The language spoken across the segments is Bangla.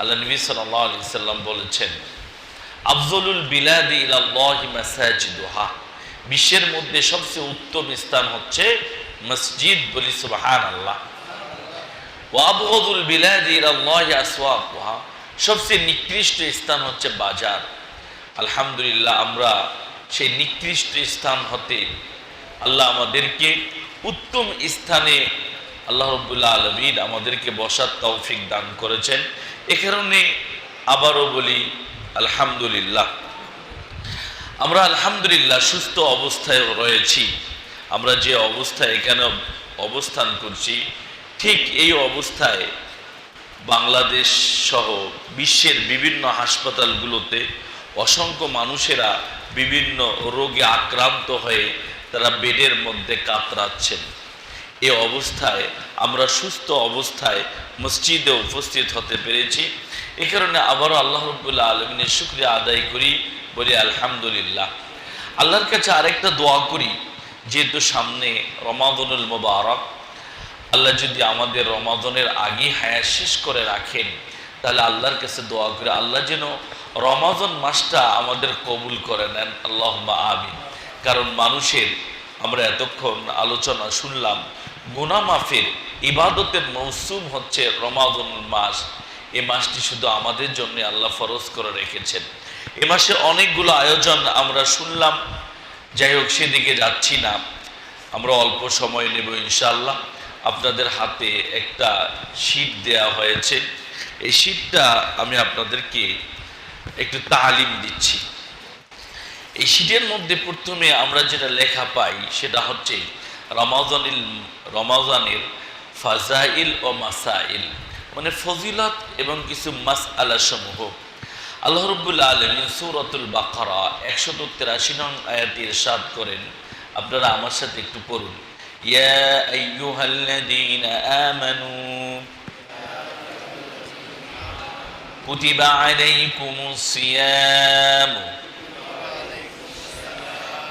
আল্লাহ নবী সাল্লাহ আলি সাল্লাম বলেছেন, আফজলুল বিলাদি ইলাল্লাহি মাসাজিদুহা। বিশ্বের মধ্যে সবচেয়ে উত্তম স্থান হচ্ছে মসজিদ বলি সুবহান আল্লাহ ওয়াবগদুল বিলাদি ইলাল্লাহি আসওয়াকুহা। সবচেয়ে নিকৃষ্ট স্থান হচ্ছে বাজার। আলহামদুলিল্লাহ, আমরা সেই নিকৃষ্ট স্থান হতে আল্লাহ আমাদেরকে উত্তম স্থানে আল্লাহ রব্বুল্লাহ আলমিন আমাদেরকে বসার তৌফিক দান করেছেন। এ কারণে আবারও বলি, আলহামদুলিল্লাহ। আমরা আলহামদুলিল্লাহ সুস্থ অবস্থায় রয়েছি। আমরা যে অবস্থায় এখানে অবস্থান করছি, ঠিক এই অবস্থায় বাংলাদেশ সহ বিশ্বের বিভিন্ন হাসপাতালগুলোতে অসংখ্য মানুষেরা বিভিন্ন রোগে আক্রান্ত হয়ে তারা বেডের মধ্যে কাতরাচ্ছেন। এ অবস্থায়, আমরা সুস্থ অবস্থায় মসজিদে উপস্থিত হতে পেরেছি। এ কারণে আবারও আল্লাহ রব্বুল্লাহ আলমিনের শুক্রিয়া আদায় করি, বলি আলহামদুলিল্লাহ। আল্লাহর কাছে আরেকটা দোয়া করি, যেহেতু সামনে রমাদনুল মোবারক, আল্লাহ যদি আমাদের রমাদনের আগে হায়াত শেষ করে রাখেন, তাহলে আল্লাহর কাছে দোয়া করে, আল্লাহ যেন রমাদন মাসটা আমাদের কবুল করে নেন আল্লাহ আমিন। কারণ মানুষের, আমরা এতক্ষণ আলোচনা শুনলাম গুনা মাফের ইবাদতের মৌসুম হচ্ছে রমাদন মাস। এ মাসটি শুধু আমাদের জন্য আল্লাহ ফরজ করে রেখেছেন। এ মাসে অনেকগুলো আয়োজন আমরা শুনলাম। যাই হোক, সেদিকে যাচ্ছি না। আমরা অল্প সময় নেব ইনশাল্লাহ আপনাদের হাতে একটা শীট দেয়া হয়েছে। এই শীটটা আমি আপনাদেরকে একটু তালিম দিচ্ছি। এই শীটের মধ্যে প্রথমে আমরা যেটা লেখা পাই, সেটা হচ্ছে রমাজানিল রমাজানের ফাজাইল ও মাসাইল। মানে ফজিলত এবং কিছু মাস আলাসমূহ আল্লাহ রব্বুল আলমিন সুরতুল বাকারা একশো তেরাশি নং আয়াতি ইরশাদ করেন। আপনারা আমার সাথে একটু পড়ুন। ইয়া আইয়ুহাল্লাযীনা আমানু কুতিবা আলাইকুমুস সিয়াম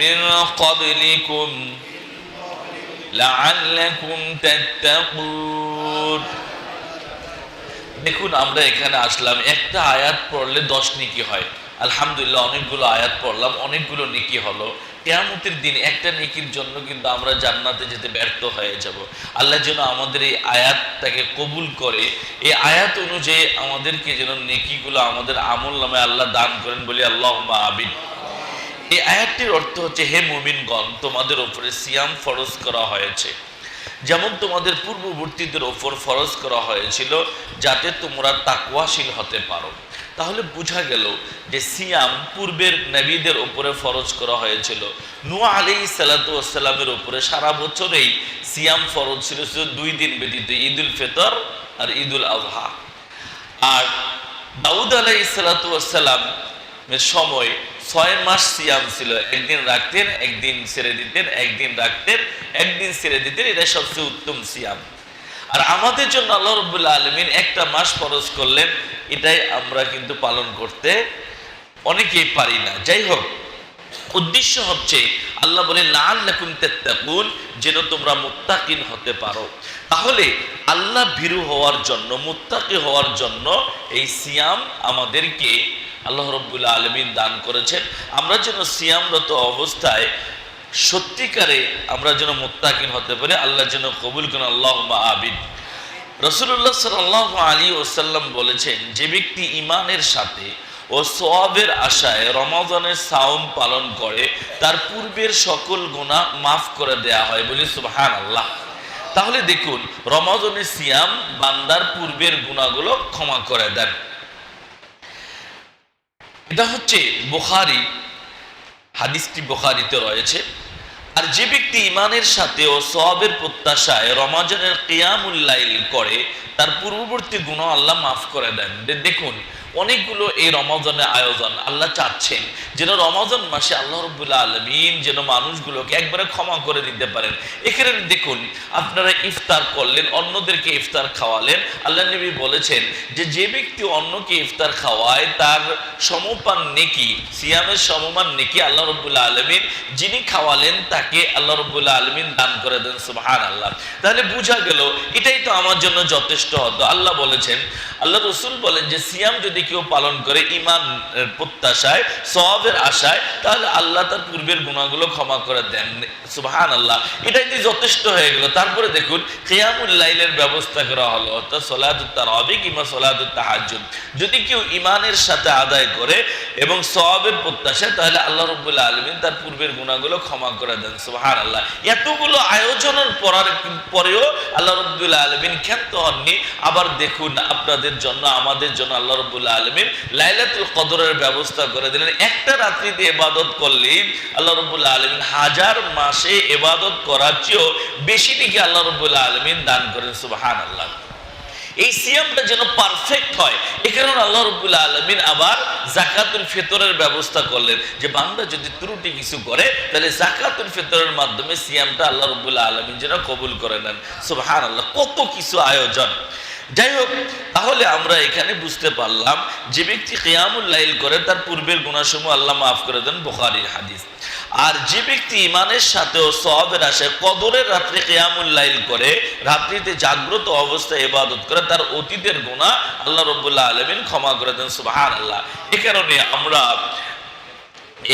من قبلكم لعلكم تتقون দেখুন আমরা এখানে আসলাম একটা আয়াত পড়লে দশ নেকি হয় আলহামদুলিল্লাহ অনেকগুলো আয়াত পড়লাম অনেকগুলো নেকি হলো কেয়ামতের দিন একটা নেকির জন্য কিন্তু আমরা জান্নাতে যেতে ব্যর্থ হয়ে যাব আল্লাহ যেন আমাদের এই আয়াতটাকে কবুল করে এই আয়াত অনুযায়ী আমাদেরকে যেন নেকিগুলো আমাদের আমল নামে আল্লাহ দান করেন বলি আল্লাহ আবিন এই আয়াতটির অর্থ হচ্ছে, হে মুমিনগণ, তোমাদের ওপরে সিয়াম ফরজ করা হয়েছে। যেমন তোমাদের পূর্ববর্তীদের ওপর ফরজ করা হয়েছিল, যাতে তোমরা তাকুয়াশীল হতে পারো। তাহলে বোঝা গেল যে সিয়াম পূর্বের নবীদের ওপরে ফরজ করা হয়েছিল। নুয়া আলী সালাতামের ওপরে সারা বছরেই সিয়াম ফরজ ছিল দুই দিন ব্যতীত ঈদ উল ফেতর আর ঈদ উল আজহা আর দাউদ আলাই সালাতাম সময় ছয় মাস সিয়াম ছিল। একদিন রাখতেন, একদিন ছেড়ে দিতেন, একদিন রাখতেন, একদিন ছেড়ে দিতেন এটা সবচেয়ে উত্তম সিয়াম। আর আমাদের জন্য আল্লাহ রবুল্লা আলমিন একটা মাস খরচ করলেন, এটাই আমরা কিন্তু পালন করতে অনেকেই পারি না। যাই হোক, উদ্দেশ্য হচ্ছে, আল্লাহ বলে লাল লাকুম তেত্তাকুন যেন তোমরা মুত্তাকিন হতে পারো। তাহলে আল্লাহ ভীরু হওয়ার জন্য, মুত্তাকি হওয়ার জন্য এই সিয়াম আমাদেরকে আল্লাহ রব্বুল্লাহ আলমিন দান করেছেন। আমরা যেন সিয়ামরত অবস্থায় সত্যিকারে আমরা যেন মুত্তাকিন হতে পারি, আল্লাহ যেন কবুল করেন। আল্লাহ আবিন রসুল্লাহ সাল্লাহ আলী ওসাল্লাম বলেছেন, যে ব্যক্তি ইমানের সাথে ও সোয়াবের আশায় রমাদানের সাওম পালন করে, তার পূর্বের সকল গুণা মাফ করে দেয়া হয় বলি সুবহান আল্লাহ তাহলে দেখুন রমাদানের সিয়াম বান্দার পূর্বের গুণাগুলো ক্ষমা করে দেন। এটা হচ্ছে বুখারি, হাদিসটি বুখারিতে রয়েছে। আর যে ব্যক্তি ইমানের সাথে ও সবের প্রত্যাশায় রমাজানের কিয়ামুল্লাইল করে, তার পূর্ববর্তী গুণ আল্লাহ মাফ করে দেন। দেখুন অনেকগুলো এই রমাজানের আয়োজন আল্লাহ চাচ্ছেন। যেন রমাজান মাসে আল্লাহ রবুল্লা আলমিন যেন মানুষগুলোকে একবারে ক্ষমা করে দিতে পারেন। এখানে দেখুন, আপনারা ইফতার করলেন, অন্যদেরকে ইফতার খাওয়ালেন। আল্লাহ নবী বলেছেন যে যে ব্যক্তি অন্যকে ইফতার খাওয়ায়, তার সমপান নেকি, সিয়ামের সমমান নেকি আল্লাহ রবুল্লা আলমিন, যিনি খাওয়ালেন তাকে আল্লাহ রবুল্লা আলমিন দান করে দেন সুবাহান আল্লাহ তাহলে বোঝা গেল, এটাই তো আমার জন্য যথেষ্ট হতো। আল্লাহ বলেছেন, আল্লাহ রসুল বলেন যে, সিয়াম যদি কেউ পালন করে ইমান প্রত্যাশায় সবের আশায়, তাহলে আল্লাহ তার পূর্বের গুণাগুলো ক্ষমা করে দেন। সুবাহান আল্লাহ এটাই তো যথেষ্ট হয়ে গেল। তারপরে দেখুন কিয়ামুল্লাইলের ব্যবস্থা করা হলো, অর্থাৎ সোলাদুত্তার হবে কিংবা সোলাদুত্তা হাজুদ যদি কেউ ইমানের সাথে আদায় করে এবং সবের প্রত্যাশায়, তাহলে আল্লাহ রবুল্লাহ আলমিন তার পূর্বের গুণাগুলো ক্ষমা করে দেন। সুবাহান আল্লাহ এতগুলো আয়োজনের পরার পরেও আল্লাহ রবুল্লাহ আলমিন ক্ষান্ত হননি। আবার দেখুন, আপনাদের জন্য, আমাদের জন্য আল্লাহ রবুল্লাহ আলমিন লাইলাতুল কদরের ব্যবস্থা করে দিলেন। একটা রাত্রিতে এবাদত করলেই আল্লাহ রবুল্লাহ আলমিন হাজার মাসে এবাদত করার চেয়েও বেশি দিকে আল্লাহ রবুল্লাহ আলমিন দান করেন সুবাহান আল্লাহ এই সিয়ামটা যেন পারফেক্ট হয়, এ কারণে আল্লাহ রবুল্লাহ আলমিন আবার জাকাতুল ফেতরের ব্যবস্থা করলেন যে বান্দা যদি ত্রুটি কিছু করে, তাহলে জাকাতুল ফেতরের মাধ্যমে সিয়ামটা আল্লাহ রবুল্লাহ আলমিন যেন কবুল করে নেন সুবাহান আল্লাহ কত কিছু আয়োজন। যাই হোক তাহলে আমরা এখানে বুঝতে পারলাম যে ব্যক্তি লাইল করে, তার পূর্বের গুণাসমূহ আল্লাহ মাফ করে দেন বোখারির হাদিস। আর যে ব্যক্তি ইমানের সাথেও সবের আশায় কদরের রাত্রে লাইল করে, রাত্রিতে জাগ্রত অবস্থায় ইবাদত করে, তার অতীতের গুণা আল্লাহ রবুল্লাহ আলমিন ক্ষমা করে দেন সুবাহান আল্লাহ এ কারণে আমরা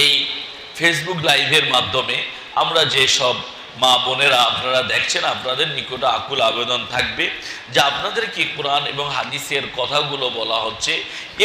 এই ফেসবুক লাইভের মাধ্যমে আমরা যে সব মা বোনেরা, আপনারা দেখছেন, আপনাদের নিকট আকুল আবেদন থাকবে যে আপনাদেরকে কোরআন এবং হাদিসের কথাগুলো বলা হচ্ছে।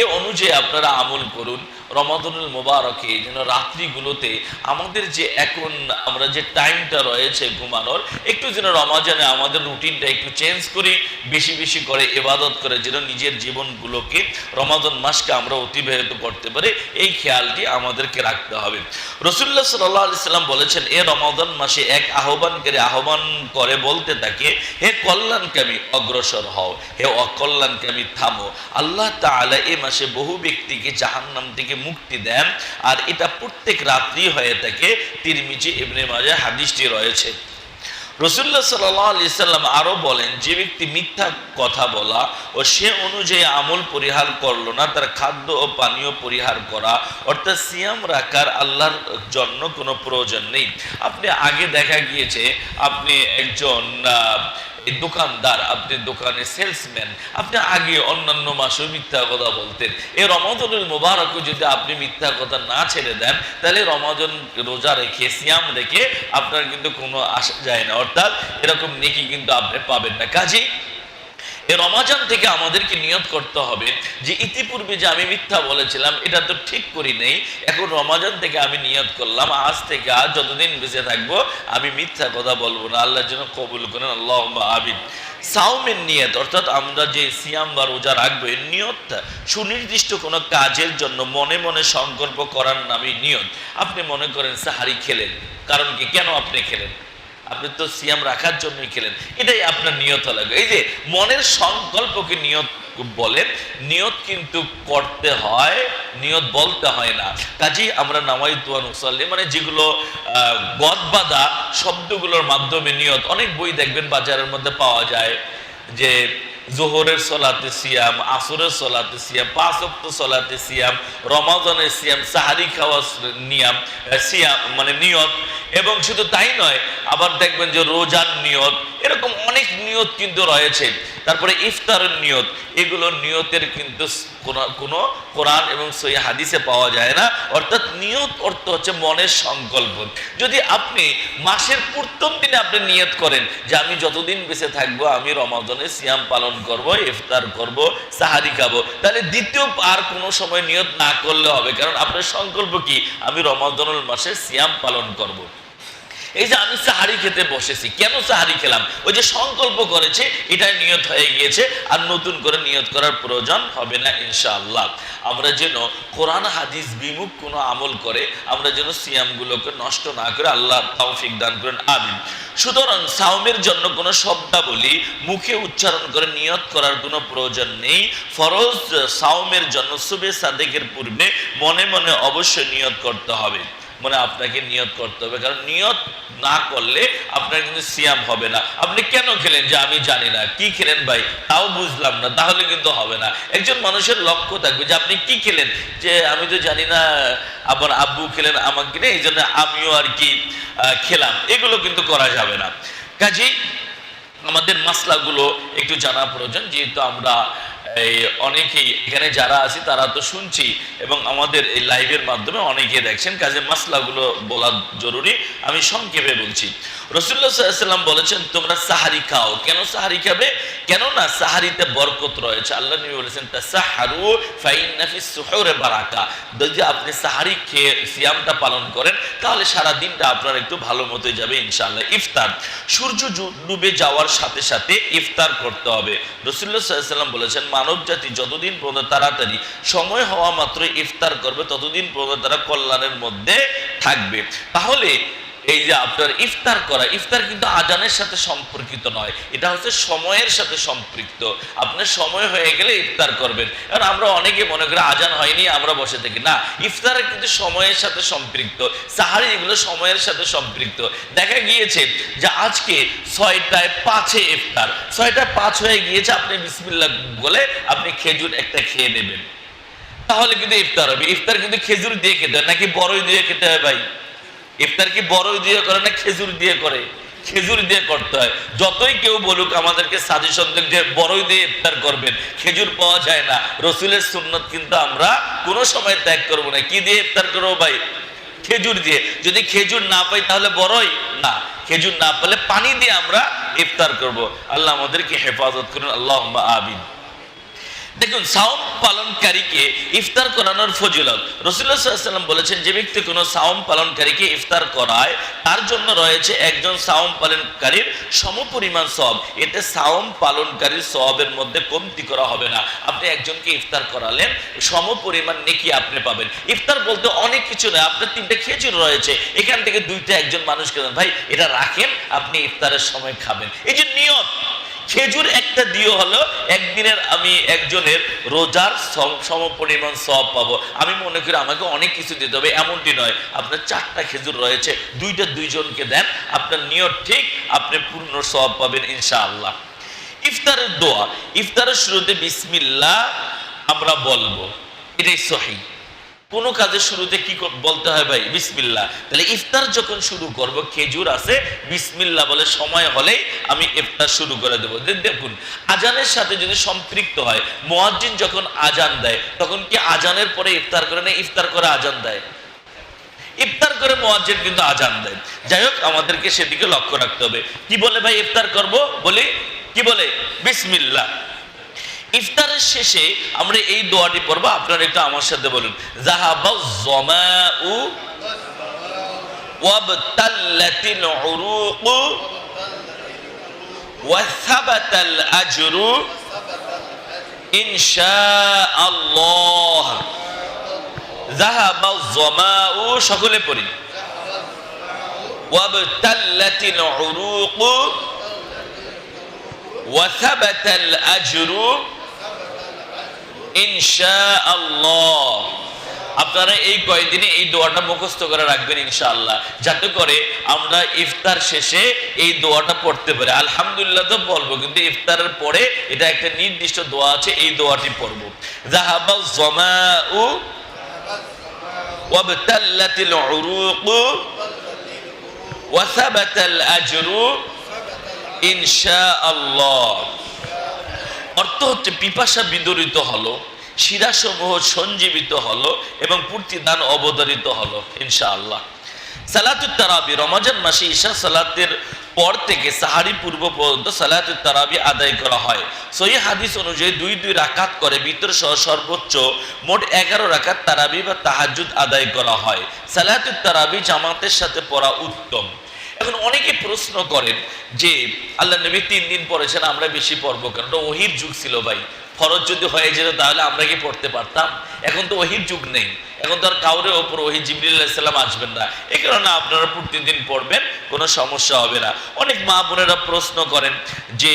এ অনুযায়ী আপনারা আমল করুন। রমাদনুল মোবারকে, যেন রাত্রিগুলোতে আমাদের যে এখন আমরা যে টাইমটা রয়েছে ঘুমানোর, একটু যেন রমাজানে আমাদের রুটিনটা একটু চেঞ্জ করি, বেশি বেশি করে এবাদত করে, যেন নিজের জীবনগুলোকে রমাদন মাসকে আমরা অতিবাহিত করতে পারি, এই খেয়ালটি আমাদেরকে রাখতে হবে। রসুল্লাহ সাল্লাহ আলি সাল্লাম বলেছেন, এ রমাদন মাসে এক আহ্বানকারী আহ্বান করে বলতে থাকে, হে কল্যাণকামী, অগ্রসর হও, হে অকল্যাণকামী থামো, আল্লাহ তাআলা এ মাসে বহু ব্যক্তিকে জাহান্নাম থেকে মুক্তি দেন। আর এটা প্রত্যেক রাত্রি হয়ে থাকে। তিরমিজি, ইবনে মাজা হাদিসটি রয়েছে। সাল্লাহ সাল্লাম আরও বলেন, যে ব্যক্তি মিথ্যা কথা বলা ও সে অনুযায়ী আমল পরিহার করল না, তার খাদ্য ও পানীয় পরিহার করা, অর্থাৎ সিয়াম রাখার আল্লাহর জন্য কোনো প্রয়োজন নেই। আপনি আগে দেখা গিয়েছে, আপনি একজন এই দোকানদার, আপনি দোকানে সেলসম্যান, আপনি আগে অন্যান্য মাসেও মিথ্যা কথা বলতেন। এই রমাজনের মোবারকও যদি আপনি মিথ্যা কথা না ছেড়ে দেন, তাহলে রমাজন রোজা রেখে, সিয়াম রেখে আপনার কিন্তু কোনো আসা যায় না। অর্থাৎ এরকম নেকি কিন্তু আপনি পাবেন না। কাজেই এই রমাজান থেকে আমাদেরকে নিয়ত করতে হবে যে ইতিপূর্বে যে আমি মিথ্যা বলেছিলাম, এটা তো ঠিক করি নেই। এখন রমাজান থেকে আমি নিয়ত করলাম, আজ থেকে আজ যতদিন বেঁচে থাকব, আমি মিথ্যা কথা বলব না। আল্লাহর জন্য কবুল করেন আল্লাহ আবিন সাউমের নিয়ত, অর্থাৎ আমরা যে সিয়াম বা রোজা রাখব, এর নিয়তটা সুনির্দিষ্ট কোনো কাজের জন্য মনে মনে সংকল্প করার নামই নিয়ত। আপনি মনে করেন, সাহারি খেলেন। কারণ কি? কেন আপনি খেলেন? আপনি তো সিয়াম রাখার জন্যই খেলেন। এটাই আপনার নিয়ত লাগবে এই যে মনের সংকল্পকে নিয়ত বলেন, নিয়ত কিন্তু করতে হয়, নিয়ত বলতে হয় না। কাজেই আমরা নামাই তুয়ান উসাল্লি মানে যেগুলো গদবাদা শব্দগুলোর মাধ্যমে নিয়ত, অনেক বই দেখবেন বাজারের মধ্যে পাওয়া যায় যে জোহরের সলাতে সিয়াম, আসরের সলাতে সিয়াম, পাঁচ অক্ত সলাতে সিয়াম, রমাজনের সিয়াম, সাহারি খাওয়া নিয়াম সিয়াম মানে নিয়ত। এবং শুধু তাই নয়, আবার দেখবেন যে রোজার নিয়ত, এরকম অনেক নিয়ত কিন্তু রয়েছে। তারপরে ইফতারের নিয়ত, এগুলো নিয়তের কিন্তু কোনো কোরআন এবং সই হাদিসে পাওয়া যায় না। অর্থাৎ নিয়ত অর্থ হচ্ছে মনের সংকল্প। যদি আপনি মাসের প্রথম দিনে আপনি নিয়ত করেন যে আমি যতদিন বেঁচে থাকব, আমি রমাজনে সিয়াম পালন করব, ইফতার করব, সাহারি খাব, তাহলে দ্বিতীয় আর কোনো সময় নিয়ত না করলে হবে। কারণ আপনার সংকল্প কি? আমি রমাজনুল মাসে সিয়াম পালন করব। এই যে আমি সাহারি খেতে বসেছি, কেন সাহারি খেলাম? ওই যে সংকল্প করেছে, এটাই নিয়ত হয়ে গিয়েছে, আর নতুন করে নিয়ত করার প্রয়োজন হবে না ইনশাআল্লাহ। আমরা যেন কোরআন, হাদিস বিমুখ কোনো আমল করে, আমরা যেন সিয়ামগুলোকে নষ্ট না করে আল্লাহ তৌফিক দান করেন, আমিন। সুতরাং সাওমের জন্য কোনো শব্দাবলী মুখে উচ্চারণ করে নিয়ত করার কোনো প্রয়োজন নেই। ফরজ সাওমের জন্য সুবে সাদেকের পূর্বে মনে মনে অবশ্যই নিয়ত করতে হবে। মানে আপনাকে নিয়ত করতে হবে। কারণ নিয়ত না করলে আপনার কিন্তু সিয়াম হবে না। আপনি কেন খেলেন? যে আমি জানি না। কি খেলেন ভাই? তাও বুঝলাম না। তাহলে কিন্তু হবে না। একজন মানুষের লক্ষ্য থাকবে যে আপনি কি খেলেন? যে আমি তো জানি না আবার আব্বু খেলেন, আমাকে নিয়ে এই জন্য আমিও আর কি খেলাম। এগুলো কিন্তু করা যাবে না। কাজেই আমাদের মাসলাগুলো একটু জানা প্রয়োজন। যেহেতু আমরা এই অনেকেই, এখানে যারা আছে তারা তো শুনছি এবং আমাদের এই লাইভের মাধ্যমে অনেকে দেখছেন। কাজে মাসলাগুলো বলা জরুরি। আমি সংক্ষেপে বলছি। রসুল্লাহ সাল্লাম বলেছেন, তোমরা সাহারি খাও। কেন সাহারি খাবে? কেননা সাহারিতে বরকত রয়েছে। আল্লাহ নবী বলেছেন বারাকা। যদি আপনি সাহারি খেয়ে সিয়ামটা পালন করেন, তাহলে সারা দিনটা আপনার একটু ভালো মতো যাবে ইফতার, সূর্য ডুবে যাওয়ার সাথে সাথে ইফতার করতে হবে। রসুল্লাহ সাল্লাম বলেছেন, মানব জাতি যতদিন পর্যন্ত তাড়াতাড়ি সময় হওয়া মাত্র ইফতার করবে, ততদিন পর্যন্ত তারা কল্যাণের মধ্যে থাকবে। তাহলে এই যে আপনার ইফতার করা, ইফতার কিন্তু আজানের সাথে সম্পর্কিত নয়। এটা হচ্ছে সময়ের সাথে সম্পৃক্ত। আপনার সময় হয়ে গেলে ইফতার করবেন। কারণ আমরা অনেকে মনে করি আজান হয়নি, আমরা বসে থাকি। না, ইফতার কিন্তু সময়ের সাথে সম্পৃক্ত। সাহারি এগুলো সময়ের সাথে সম্পৃক্ত। দেখা গিয়েছে যে আজকে ছয়টায় পাঁচে ইফতার। ছয়টায় পাঁচ হয়ে গিয়েছে, আপনি বিসমিল্লাহ বলে আপনি খেজুর একটা খেয়ে নেবেন। তাহলে কিন্তু ইফতার হবে। ইফতার কিন্তু খেজুর দিয়ে খেতে হয়, নাকি বড়ই দিয়ে খেতে হয় ভাই? ইফতার কি বড়ই দিয়ে করে না খেজুর দিয়ে করে? খেজুর দিয়ে করতে হয়। যতই কেউ বলুক, আমাদেরকে সাজেশন দেন যে বড়ই দিয়ে ইফতার করবেন। খেজুর পাওয়া যায় না। রসুলের সুন্নত কিন্তু আমরা কোনো সময় ত্যাগ করব না। কি দিয়ে ইফতার করব ভাই? খেজুর দিয়ে। যদি খেজুর না পাই তাহলে বড়ই না। খেজুর না পেলে পানি দিয়ে আমরা ইফতার করব। আল্লাহ আমাদেরকে হেফাজত করুন। আল্লাহ আবিন দেখুন, সাওম পালনকারীকে ইফতার করানোর ফজিলত। রসুল্লাহ সাল্লাম বলেছেন, যে ব্যক্তি কোনো সাওম পালনকারীকে ইফতার করায়, তার জন্য রয়েছে একজন সাওম পালনকারীর সমপরিমাণ সব এতে সাওম পালনকারীর সবের মধ্যে কমতি করা হবে না। আপনি একজনকে ইফতার করালেন, সমপরিমাণ নেকি আপনি পাবেন। ইফতার বলতে অনেক কিছু নয়, আপনার তিনটে খেজুর রয়েছে। এখান থেকে দুইটা একজন মানুষকে ভাই, এটা রাখেন, আপনি ইফতারের সময় খাবেন। এই যে নিয়ত খেজুর একটা দিয়ে হলো, একদিনের আমি একজনের রোজার সম- সমপরিমাণ সব পাবো। আমি মনে করি আমাকে অনেক কিছু দিতে হবে, এমনটি নয়। আপনার চারটা খেজুর রয়েছে, দুইটা দুইজনকে দেন, আপনার নিয়ত ঠিক, আপনি পূর্ণ সব পাবেন ইনশাআল্লাহ। ইফতারের দোয়া, ইফতারের শুরুতে বিসমিল্লাহ আমরা বলব, এটাই সহি। কোনো কাজের শুরুতে কি বলতে হয় ভাই? বিসমিল্লাহ। তাহলে ইফতার যখন শুরু করব, খেজুর আছে, বিসমিল্লাহ বলে সময় হলেই আমি ইফতার শুরু করে দেবো। দেখুন, আজানের সাথে যদি সম্পৃক্ত হয়, মুয়াজ্জিন যখন আজান দেয়, তখন কি আজানের পরে ইফতার করে না ইফতার করে আজান দেয়? ইফতার করে মোয়াজ্জেন কিন্তু আজান দেয়। যাই হোক, আমাদেরকে সেদিকে লক্ষ্য রাখতে হবে। কি বলে ভাই ইফতার করব? বলি, কি বলে? বিসমিল্লাহ। ইফতারের শেষে আমরা এই দোয়াটি পড়বো আপনারা একটু আমার সাথে বলুন জাহাবা জমাউ ওয়াবতাল্লাতিল উরুকু ওয়াসাবাতাল আজরু ইনশাআল্লাহ জাহাবা জমাউ সকলে পড়ি ওয়াবতাল্লাতিল উরুকু وثبت الأجر ইনশাআল্লাহ। আপনারা এই কয়েকদিনে এই দোয়াটা মুখস্থ করে রাখবেন ইনশাআল্লাহ। যাতে করে আমরা ইফতার শেষে এই দোয়াটা পড়তে পারি। আলহামদুলিল্লাহ তো বলব, কিন্তু ইফতারের পরে এটা একটা নির্দিষ্ট দোয়া আছে, এই দোয়াটি পড়ব। জাহাবা জমাউ ওয়াবতাল্লাতিল উরুকু ওয়াসাবাতাল আজরু ইনশাআল্লাহ। অর্থ হচ্ছে পিপাসা বিদরিত হলো, শিরাসমূহ সঞ্জীবিত হলো এবং পূর্তিদান অবতারিত হলো, ইনশাআল্লাহ। সালাতুত তারাবি, রমজান মাসে ঈশা সালাতের পর থেকে সাহারি পূর্ব পর্যন্ত সালাতুত তারাবি আদায় করা হয়। সহি হাদিস অনুযায়ী দুই দুই রাকাত করে, ভিতর সহ সর্বোচ্চ মোট এগারো রাকাত তারাবি বা তাহাজুদ আদায় করা হয়। সালাতুত তারাবি জামাতের সাথে পড়া উত্তম। এখন অনেকে প্রশ্ন করেন যে, আল্লাহ নবী তিন দিন পড়েছেন, আমরা বেশি পড়ব কেন? ওটা ওহির যুগ ছিল ভাই। ফরজ যদি হয়ে যেত তাহলে আমরা কি পড়তে পারতাম? এখন তো ওহির যুগ নেই। এখন তো আর কাউরে ওপর ওহি জিবরুল্লাহাম আসবেন না। এ কারণে আপনারা প্রতিদিন পড়বেন, কোনো সমস্যা হবে না। অনেক মা বোনেরা প্রশ্ন করেন যে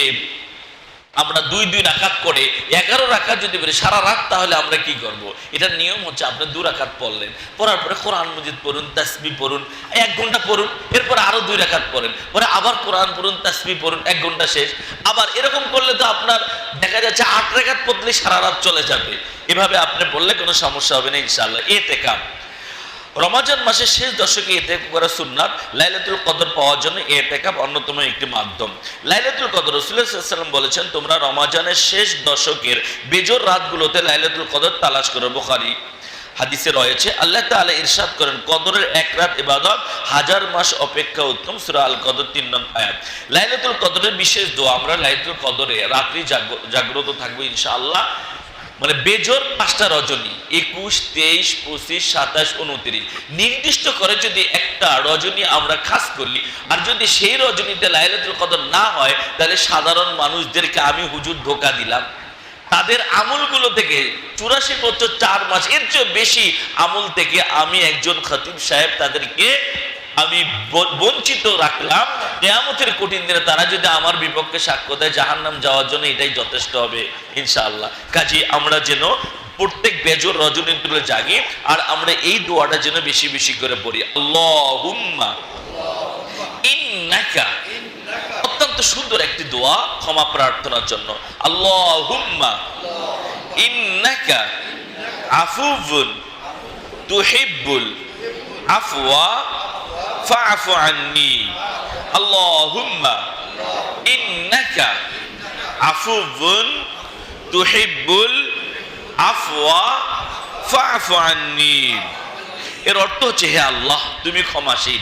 আমরা দুই দুই রাকাত করে, এগারো রাকাত যদি বলি, সারা রাত তাহলে আমরা কি করব। এটার নিয়ম হচ্ছে আপনি দু রাকাত পড়লেন, পড়ার পরে কোরআন মজিদ পড়ুন তাসবি পড়ুন, এক ঘণ্টা পড়ুন, এরপর আরও দুই রাকাত পড়েন, পরে আবার কোরআন পড়ুন তাসবি পড়ুন, এক ঘণ্টা শেষ। আবার এরকম করলে তো আপনার দেখা যাচ্ছে আট রেখাত পড়লে সারা রাত চলে যাবে। এভাবে আপনি বললে কোনো সমস্যা হবে না ইনশাল্লাহ এতে কাম রমাজান মাসের শেষ দশকে এতে করা সুন্নাত লাইলাতুল কদর পাওয়ার জন্য এতেকাপ অন্যতম একটি মাধ্যম। লাইলাতুল কদর রসুল্লাহাম বলেছেন, তোমরা রমাজানের শেষ দশকের বেজোর রাতগুলোতে লাইলাতুল কদর তালাশ করো। বোখারি হাদিসে রয়েছে, আল্লাহ তাআলা ইরশাদ করেন, কদরের এক রাত ইবাদত হাজার মাস অপেক্ষা উত্তম। সূরা আল কদর তিন নং আয়াত। লাইলাতুল কদরের বিশেষ দোয়া, আমরা লাইলাতুল কদরে রাত্রি জাগ- জাগ্রত থাকব ইনশাআল্লাহ। মানে বেজোর পাঁচটা রজনী, একুশ, তেইশ, পঁচিশ, সাতাশ, উনত্রিশ। নির্দিষ্ট করে যদি একটা রজনী আমরা খাস করলি আর যদি সেই রজনীতে লাইলাতুল কদর না হয়, তাহলে সাধারণ মানুষদেরকে আমি হুজুর ধোকা দিলাম। তাদের আমলগুলো থেকে চুরাশি বছর, চার মাস, এর চেয়ে বেশি আমল থেকে আমি একজন খতিব সাহেব তাদেরকে আমি বঞ্চিত রাখলাম, কেয়ামতের কঠিন দিনে তারা যদি আমার বিপক্ষে সাক্ষ্য দেয়, জাহান্নাম যাওয়ার জন্য এটাই যথেষ্ট হবে, ইনশাআল্লাহ। কাজে আমরা যেন প্রত্যেক বেজর রজনী তুলে জাগি, আর আমরা এই দোয়াটা যেন বেশি বেশি করে পড়ি। ইন্নাকা, অত্যন্ত সুন্দর একটি দোয়া ক্ষমা প্রার্থনার জন্য। আল্লাহুম্মা, ইন্নাকা ফাআফু আন্নি আল্লাহুম্মা ইন্নাকা আফুবুন তুহিব্বুল আফওয়া ফাআফু আন্নি এর অর্থ হচ্ছে, হে আল্লাহ, তুমি ক্ষমাশীল।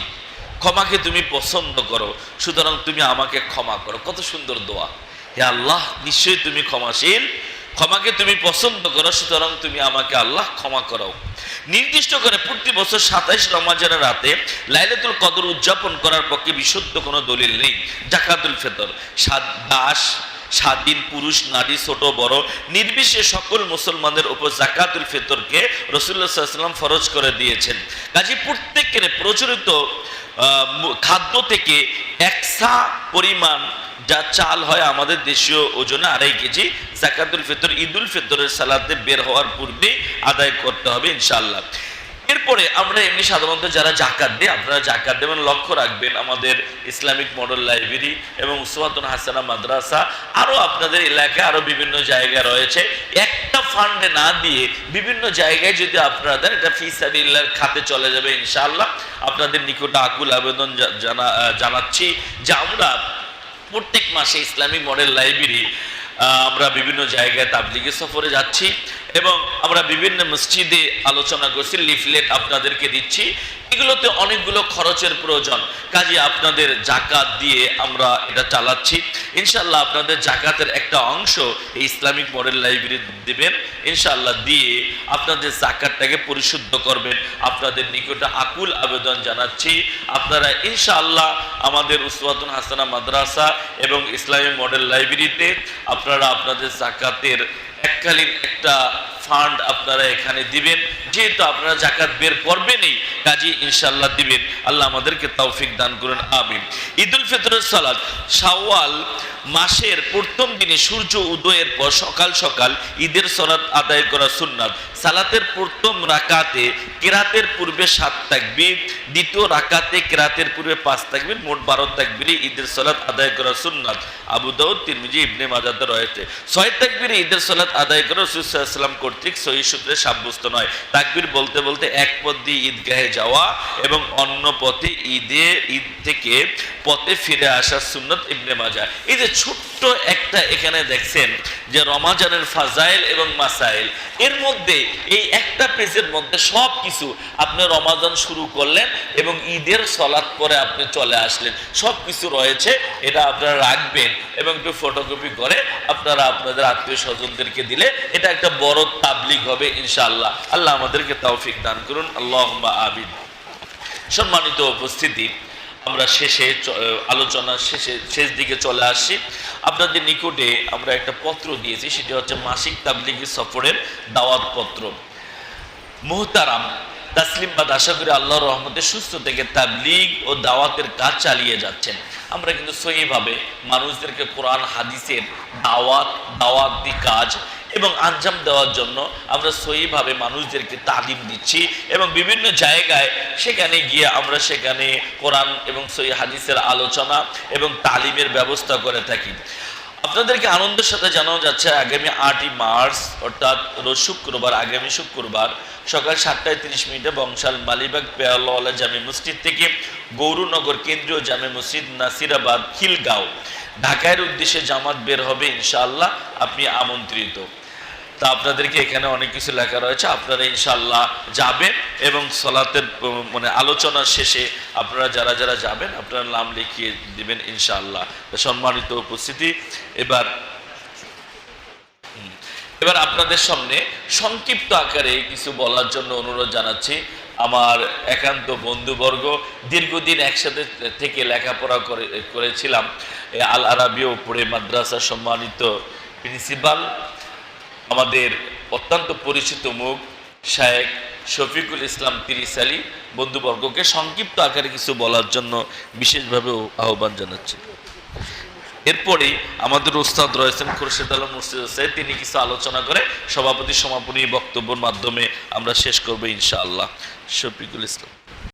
ক্ষমাকে তুমি পছন্দ করো। সুতরাং তুমি আমাকে ক্ষমা করো। কত সুন্দর দোয়া। হে আল্লাহ, নিশ্চয়ই তুমি ক্ষমাশীল। ক্ষমাকে তুমি পছন্দ করো। সুতরাং তুমি আমাকে আল্লাহ ক্ষমা করো নির্দিষ্ট করে প্রতি বছর সাতাইশ রমাজানের রাতে লাইলাতুল কদর উদযাপন করার পক্ষে বিশুদ্ধ কোনো দলিল নেই। জাকাতুল ফেতর। সাত দাস স্বাধীন পুরুষ, নারী, ছোট, বড় নির্বিশে সকল মুসলমানদের উপর জাকাতুল ফিতরকে রসুল্লাহ সাল্লাম ফরজ করে দিয়েছেন। কাজে প্রত্যেকের প্রচলিত খাদ্য থেকে একসা পরিমাণ যা চাল হয় আমাদের দেশীয় ওজনে আড়াই কেজি, জাকাতুল ফিতর, ঈদুল ফিতরের সালাতে বের হওয়ার পূর্বে আদায় করতে হবে ইনশাআল্লাহ। এরপরে আমরা এমনি সাধারণত যারা জাকাত দেয়, আপনারা জাকাত দেবেন, লক্ষ্য রাখবেন আমাদের ইসলামিক মডেল লাইব্রেরি এবং সুয়াতুন হাসানা মাদ্রাসা আরও আপনাদের এলাকায় আরও বিভিন্ন জায়গা রয়েছে। একটা ফান্ডে না দিয়ে বিভিন্ন জায়গায় যদি আপনারা দেন, এটা ফিসাবিল্লার খাতে চলে যাবে ইনশাআল্লাহ। আপনাদের নিকটে আকুল আবেদন জানা জানাচ্ছি যে আমরা প্রত্যেক মাসে ইসলামী মডেল লাইব্রেরি আমরা বিভিন্ন জায়গায় তাবলিগে সফরে যাচ্ছি এবং আমরা বিভিন্ন মসজিদে আলোচনা করছি, লিফলেট আপনাদেরকে দিচ্ছি। এগুলোতে অনেকগুলো খরচের প্রয়োজন। কাজে আপনাদের জাকাত দিয়ে আমরা এটা চালাচ্ছি। ইনশাল্লাহ আপনাদের জাকাতের একটা অংশ এই ইসলামিক মডেল লাইব্রেরি দিবেন। ইনশাল্লাহ দিয়ে আপনাদের জাকাতটাকে পরিশুদ্ধ করবেন। আপনাদের নিকটে আকুল আবেদন জানাচ্ছি। আপনারা ইনশাআল্লাহ আমাদের উসওয়াতুন হাসানা মাদ্রাসা এবং ইসলামিক মডেল লাইব্রেরিতে আপনারা আপনাদের জাকাতের এককালীন একটা ফান্ড আপনারা এখানে দিবেন। যেহেতু আপনারা জাকাত বের করবেনই কাজী ইনশাল্লাহ দিবেন। আল্লাহ আমাদেরকে তৌফিক দান করুন, আমিন। ঈদুল ফিতরের সালাদ, শাওয়াল মাসের প্রথম দিনে সূর্য উদয়ের পর সকাল সকাল ঈদের সলাত আদায় করা সুন্নাত। সালাতের প্রথম রাকাতে কেরাতের পূর্বে সাত তাকবীর, দ্বিতীয় রাকাতে কেরাতের পূর্বে পাঁচ তাকবীর, মোট বারো তাকবীরে ঈদের সলাত আদায় করা সুন্নাত। আবু দাউদ, তিরমিজি, ইবনে মাজাতে রয়েছে। ছয় তাকবীরে ঈদের সলাত আদায় করা রসুলাম কর্তৃক সহি সূত্রে সাব্যস্ত নয়। তাকবীর বলতে বলতে এক পথ দিয়ে ঈদগাহে যাওয়া এবং অন্য পথে ঈদে, ঈদ থেকে পথে ফিরে আসা সুন্নত ইবনে মাজা এই যে ছোট্ট একটা এখানে দেখছেন যে রমাজানের ফাজাইল এবং মাসাইল, এর মধ্যে এই একটা পেজের মধ্যে সব কিছু আপনি রমাজান শুরু করলেন এবং ঈদের সলাদ করে আপনি চলে আসলেন। সব কিছু রয়েছে, এটা আপনারা রাখবেন এবং একটু ফটোকপি করে আপনারা আপনাদের আত্মীয় স্বজনদেরকে দিলে এটা একটা বড় তাবলিগ হবে, ইনশাআল্লাহ। আল্লাহ আমাদেরকে তৌফিক দান করুন। আল্লাহ আবিদ সম্মানিত উপস্থিতি, আমরা শেষে আলোচনার শেষে শেষ দিকে চলে আসছি আপনাদের নিকটে আমরা একটা পত্র দিয়েছি, সেটি হচ্ছে মাসিক তাবলিগি সফরের দাওয়াত পত্র। মোহতারাম তাসলিমবাদ আশা করি আল্লাহর রহমতে সুস্থ থেকে তাবলিগ ও দাওয়াতের কাজ চালিয়ে যাচ্ছেন। আমরা কিন্তু সহিভাবে মানুষদেরকে কোরআন, হাদিসের দাওয়াত, দাওয়াতি কাজ এবং আঞ্জাম দেওয়ার জন্য আমরা সহিভাবে মানুষদেরকে তালিম দিচ্ছি এবং বিভিন্ন জায়গায় সেখানে গিয়ে আমরা সেখানে কোরআন এবং সহি হাদিসের আলোচনা এবং তালিমের ব্যবস্থা করে থাকি। আপনাদেরকে আনন্দের সাথে জানানো যাচ্ছে, আগামী আটই মার্চ, অর্থাৎ রোজ শুক্রবার, আগামী শুক্রবার সকাল সাতটায় তিরিশ মিনিটে বংশাল মালিবাগ পেয়াল্লা জামে মসজিদ থেকে গৌরনগর কেন্দ্রীয় জামে মসজিদ নাসিরাবাদ খিলগাঁও। ঢাকার উদ্দেশ্যে জামাত বের হবে ইনশাআল্লাহ, আপনি আমন্ত্রিত। তা আপনাদেরকে এখানে অনেক কিছু লেখা রয়েছে। আপনারা ইনশাল্লাহ যাবেন এবং সলাতের মানে আলোচনার শেষে আপনারা যারা যারা যাবেন, আপনারা নাম লিখিয়ে দিবেন ইনশাআল্লাহ। তো সম্মানিত উপস্থিতি। এবার এবার আপনাদের সামনে সংক্ষিপ্ত আকারে কিছু বলার জন্য অনুরোধ জানাচ্ছি। আমার একান্ত বন্ধুবর্গ, দীর্ঘদিন একসাথে থেকে লেখাপড়া করে, করেছিলাম। আল আরাবিও পড়ে মাদ্রাসার সম্মানিত প্রিন্সিপাল। আমাদের অত্যন্ত পরিচিত মুখ শায়েক শফিকুল ইসলাম তিরিস আলী বন্ধুবর্গকে সংক্ষিপ্ত আকারে কিছু বলার জন্য বিশেষভাবে আহ্বান জানাচ্ছি। এরপরেই আমাদের উস্তাদ রয়েছেন খুরশেদ আলম মুর্শিদ হোসেন, তিনি কিছু আলোচনা করে সভাপতি সমাপনী বক্তব্যের মাধ্যমে আমরা শেষ করব ইনশাআল্লাহ। শফিকুল ইসলাম।